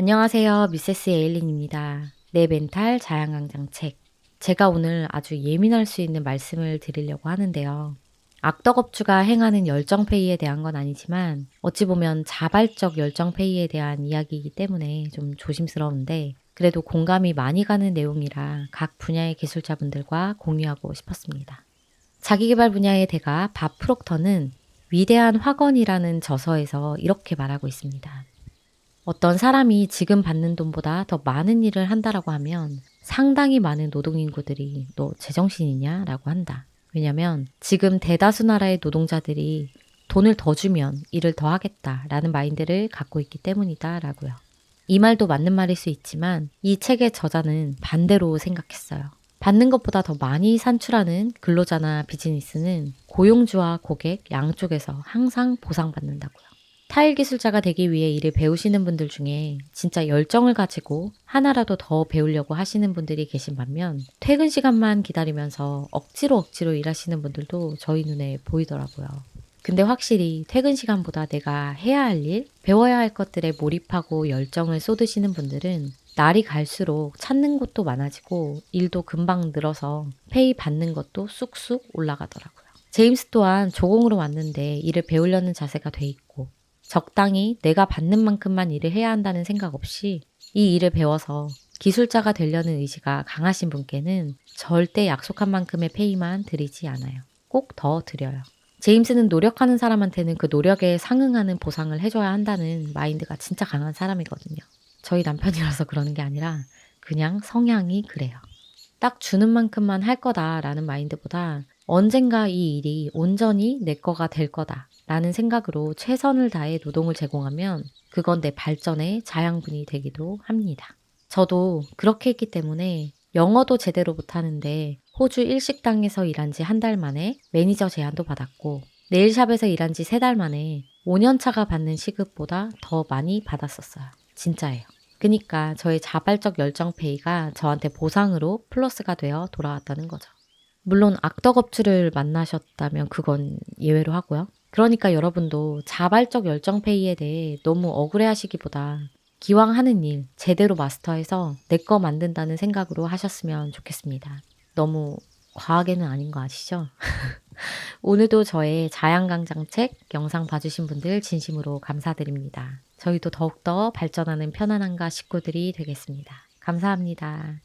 안녕하세요. 미세스 에일린입니다. 내 멘탈 자양강장 책. 제가 오늘 아주 예민할 수 있는 말씀을 드리려고 하는데요. 악덕업주가 행하는 열정페이에 대한 건 아니지만 어찌 보면 자발적 열정페이에 대한 이야기이기 때문에 좀 조심스러운데 그래도 공감이 많이 가는 내용이라 각 분야의 기술자분들과 공유하고 싶었습니다. 자기개발 분야의 대가 밥 프록터는 위대한 학원이라는 저서에서 이렇게 말하고 있습니다. 어떤 사람이 지금 받는 돈보다 더 많은 일을 한다라고 하면 상당히 많은 노동인구들이 너 제정신이냐? 라고 한다. 왜냐면 지금 대다수 나라의 노동자들이 돈을 더 주면 일을 더 하겠다라는 마인드를 갖고 있기 때문이다 라고요. 이 말도 맞는 말일 수 있지만 이 책의 저자는 반대로 생각했어요. 받는 것보다 더 많이 산출하는 근로자나 비즈니스는 고용주와 고객 양쪽에서 항상 보상받는다고요. 타일 기술자가 되기 위해 일을 배우시는 분들 중에 진짜 열정을 가지고 하나라도 더 배우려고 하시는 분들이 계신 반면 퇴근 시간만 기다리면서 억지로 억지로 일하시는 분들도 저희 눈에 보이더라고요. 근데 확실히 퇴근 시간보다 내가 해야 할 일, 배워야 할 것들에 몰입하고 열정을 쏟으시는 분들은 날이 갈수록 찾는 곳도 많아지고 일도 금방 늘어서 페이 받는 것도 쑥쑥 올라가더라고요. 제임스 또한 조공으로 왔는데 일을 배우려는 자세가 돼 있고 적당히 내가 받는 만큼만 일을 해야 한다는 생각 없이 이 일을 배워서 기술자가 되려는 의지가 강하신 분께는 절대 약속한 만큼의 페이만 드리지 않아요. 꼭 더 드려요. 제임스는 노력하는 사람한테는 그 노력에 상응하는 보상을 해줘야 한다는 마인드가 진짜 강한 사람이거든요. 저희 남편이라서 그러는 게 아니라 그냥 성향이 그래요. 딱 주는 만큼만 할 거다라는 마인드보다 언젠가 이 일이 온전히 내 거가 될 거다 라는 생각으로 최선을 다해 노동을 제공하면 그건 내 발전의 자양분이 되기도 합니다. 저도 그렇게 했기 때문에 영어도 제대로 못하는데 호주 일식당에서 일한 지 한 달 만에 매니저 제안도 받았고 네일샵에서 일한 지 세 달 만에 5년차가 받는 시급보다 더 많이 받았었어요. 진짜예요. 그니까 저의 자발적 열정 페이가 저한테 보상으로 플러스가 되어 돌아왔다는 거죠. 물론 악덕업주를 만나셨다면 그건 예외로 하고요. 그러니까 여러분도 자발적 열정페이에 대해 너무 억울해 하시기보다 기왕 하는 일 제대로 마스터해서 내 거 만든다는 생각으로 하셨으면 좋겠습니다. 너무 과하게는 아닌 거 아시죠? 오늘도 저의 자양강장 책 영상 봐주신 분들 진심으로 감사드립니다. 저희도 더욱더 발전하는 편안함과 식구들이 되겠습니다. 감사합니다.